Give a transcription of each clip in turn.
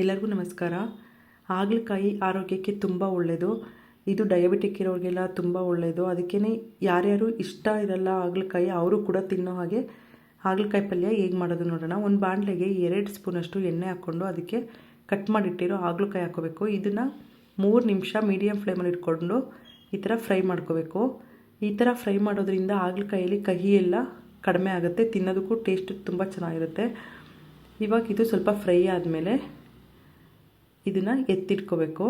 ಎಲ್ಲರಿಗೂ ನಮಸ್ಕಾರ. ಹಾಗಲಕಾಯಿ ಆರೋಗ್ಯಕ್ಕೆ ತುಂಬ ಒಳ್ಳೆಯದು ಇದು ಡಯಾಬಿಟಿಕ್ ಇರೋರಿಗೆಲ್ಲ ತುಂಬ ಒಳ್ಳೆಯದು ಅದಕ್ಕೇ ಯಾರ್ಯಾರು ಇಷ್ಟ ಇರಲ್ಲ ಹಾಗಲಕಾಯಿ, ಅವರು ಕೂಡ ತಿನ್ನೋ ಹಾಗೆ ಹಾಗಲಕಾಯಿ ಪಲ್ಯ ಹೇಗೆ ಮಾಡೋದು ನೋಡೋಣ. ಒಂದು ಬಾಣಲೆಗೆ ಎರಡು ಸ್ಪೂನಷ್ಟು ಎಣ್ಣೆ ಹಾಕ್ಕೊಂಡು ಅದಕ್ಕೆ ಕಟ್ ಮಾಡಿಟ್ಟಿರೋ ಹಾಗಲಕಾಯಿ ಹಾಕೋಬೇಕು ಇದನ್ನು ಮೂರು ನಿಮಿಷ ಮೀಡಿಯಮ್ ಫ್ಲೇಮಲ್ಲಿ ಇಟ್ಕೊಂಡು ಈ ಥರ ಫ್ರೈ ಮಾಡ್ಕೋಬೇಕು. ಈ ಥರ ಫ್ರೈ ಮಾಡೋದ್ರಿಂದ ಹಾಗಲಕಾಯಲ್ಲಿ ಕಹಿ ಎಲ್ಲ ಕಡಿಮೆ ಆಗುತ್ತೆ. ತಿನ್ನೋದಕ್ಕೂ ಟೇಸ್ಟ್ ತುಂಬ ಚೆನ್ನಾಗಿರುತ್ತೆ. ಇವಾಗ ಇದು ಸ್ವಲ್ಪ ಫ್ರೈ ಆದಮೇಲೆ ಇದನ್ನು ಎತ್ತಿಟ್ಕೋಬೇಕು.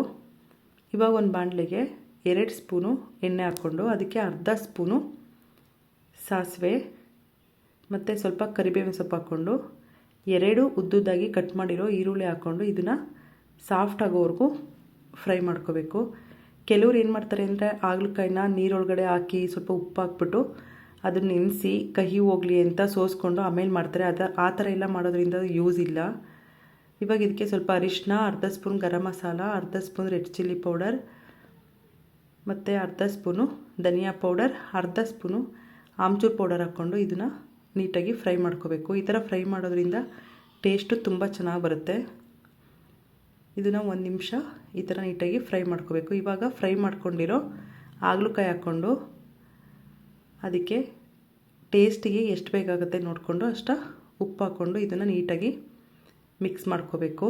ಇವಾಗ ಒಂದು ಬಾಣಲೆಗೆ ಎರಡು ಸ್ಪೂನು ಎಣ್ಣೆ ಹಾಕ್ಕೊಂಡು ಅದಕ್ಕೆ ಅರ್ಧ ಸ್ಪೂನು ಸಾಸಿವೆ ಮತ್ತು ಸ್ವಲ್ಪ ಕರಿಬೇವಿನ ಸೊಪ್ಪು ಹಾಕ್ಕೊಂಡು ಎರಡು ಉದ್ದುದ್ದಾಗಿ ಕಟ್ ಮಾಡಿರೋ ಈರುಳ್ಳಿ ಹಾಕ್ಕೊಂಡು ಇದನ್ನು ಸಾಫ್ಟ್ ಆಗೋವರೆಗೂ ಫ್ರೈ ಮಾಡ್ಕೋಬೇಕು. ಕೆಲವ್ರು ಏನು ಮಾಡ್ತಾರೆ ಅಂದರೆ ಹಾಗಲಕಾಯಿನ ನೀರೊಳಗಡೆ ಹಾಕಿ ಸ್ವಲ್ಪ ಉಪ್ಪು ಹಾಕ್ಬಿಟ್ಟು ಅದನ್ನ ನೆನೆಸಿ ಕಹಿ ಹೋಗಲಿ ಅಂತ ಸೋಸ್ಕೊಂಡು ಆಮೇಲೆ ಮಾಡ್ತಾರೆ. ಅದು ಆ ಥರ ಎಲ್ಲ ಮಾಡೋದ್ರಿಂದ ಯೂಸ್ ಇಲ್ಲ. ಇವಾಗ ಇದಕ್ಕೆ ಸ್ವಲ್ಪ ಅರಿಶಿನ, ಅರ್ಧ ಸ್ಪೂನ್ ಗರಂ ಮಸಾಲ, ಅರ್ಧ ಸ್ಪೂನ್ ರೆಡ್ ಚಿಲ್ಲಿ ಪೌಡರ್, ಮತ್ತು ಅರ್ಧ ಸ್ಪೂನು ಧನಿಯಾ ಪೌಡರ್, ಅರ್ಧ ಸ್ಪೂನು ಆಮ್ಚೂರು ಪೌಡರ್ ಹಾಕ್ಕೊಂಡು ಇದನ್ನು ನೀಟಾಗಿ ಫ್ರೈ ಮಾಡ್ಕೋಬೇಕು. ಈ ಥರ ಫ್ರೈ ಮಾಡೋದ್ರಿಂದ ಟೇಸ್ಟು ತುಂಬ ಚೆನ್ನಾಗಿ ಬರುತ್ತೆ. ಇದನ್ನು ಒಂದು ನಿಮಿಷ ಈ ಥರ ನೀಟಾಗಿ ಫ್ರೈ ಮಾಡ್ಕೋಬೇಕು. ಇವಾಗ ಫ್ರೈ ಮಾಡ್ಕೊಂಡಿರೋ ಹಾಗಲಕಾಯಿ ಹಾಕ್ಕೊಂಡು ಅದಕ್ಕೆ ಟೇಸ್ಟಿಗೆ ಎಷ್ಟು ಬೇಕಾಗುತ್ತೆ ನೋಡಿಕೊಂಡು ಅಷ್ಟ ಉಪ್ಪು ಹಾಕ್ಕೊಂಡು ಇದನ್ನು ನೀಟಾಗಿ ಮಿಕ್ಸ್ ಮಾಡ್ಕೋಬೇಕು.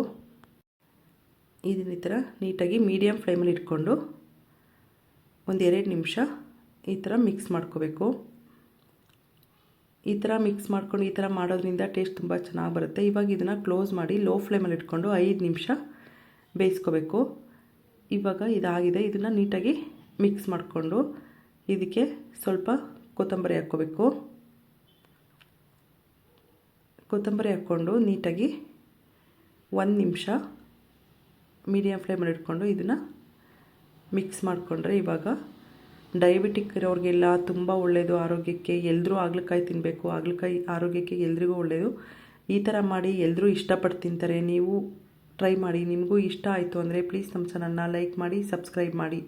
ಇದನ್ನ ಈ ಥರ ನೀಟಾಗಿ ಮೀಡಿಯಮ್ ಫ್ಲೇಮಲ್ಲಿ ಇಟ್ಕೊಂಡು ಒಂದು ಎರಡು ನಿಮಿಷ ಈ ಥರ ಮಿಕ್ಸ್ ಮಾಡ್ಕೋಬೇಕು. ಈ ಥರ ಮಿಕ್ಸ್ ಮಾಡ್ಕೊಂಡು ಈ ಥರ ಮಾಡೋದ್ರಿಂದ ಟೇಸ್ಟ್ ತುಂಬ ಚೆನ್ನಾಗಿ ಬರುತ್ತೆ. ಇವಾಗ ಇದನ್ನು ಕ್ಲೋಸ್ ಮಾಡಿ ಲೋ ಫ್ಲೇಮಲ್ಲಿ ಇಟ್ಕೊಂಡು ಐದು ನಿಮಿಷ ಬೇಯಿಸ್ಕೋಬೇಕು. ಇವಾಗ ಇದಾಗಿದೆ. ಇದನ್ನು ನೀಟಾಗಿ ಮಿಕ್ಸ್ ಮಾಡಿಕೊಂಡು ಇದಕ್ಕೆ ಸ್ವಲ್ಪ ಕೊತ್ತಂಬರಿ ಹಾಕ್ಕೋಬೇಕು. ಕೊತ್ತಂಬರಿ ಹಾಕ್ಕೊಂಡು ನೀಟಾಗಿ ಒಂದು ನಿಮಿಷ ಮೀಡಿಯಮ್ ಫ್ಲೇಮಲ್ಲಿ ಇಟ್ಕೊಂಡು ಇದನ್ನು ಮಿಕ್ಸ್ ಮಾಡಿಕೊಂಡ್ರೆ ಇವಾಗ ಡಯಾಬಿಟಿಕ್ ಇರೋರಿಗೆಲ್ಲ ತುಂಬ ಒಳ್ಳೆಯದು ಆರೋಗ್ಯಕ್ಕೆ ಎಲ್ಲರೂ ಹಾಗಲಕಾಯಿ ತಿನ್ನಬೇಕು ಹಾಗಲಕಾಯಿ ಆರೋಗ್ಯಕ್ಕೆ ಎಲ್ರಿಗೂ ಒಳ್ಳೆಯದು ಈ ಥರ ಮಾಡಿ ಎಲ್ಲರೂ ಇಷ್ಟಪಟ್ಟು ತಿಂತಾರೆ. ನೀವು ಟ್ರೈ ಮಾಡಿ, ನಿಮಗೂ ಇಷ್ಟ ಆಯಿತು ಅಂದರೆ ಪ್ಲೀಸ್ ನಮ್ಮ ಚಾನಲ್ನ ಲೈಕ್ ಮಾಡಿ ಸಬ್ಸ್ಕ್ರೈಬ್ ಮಾಡಿ.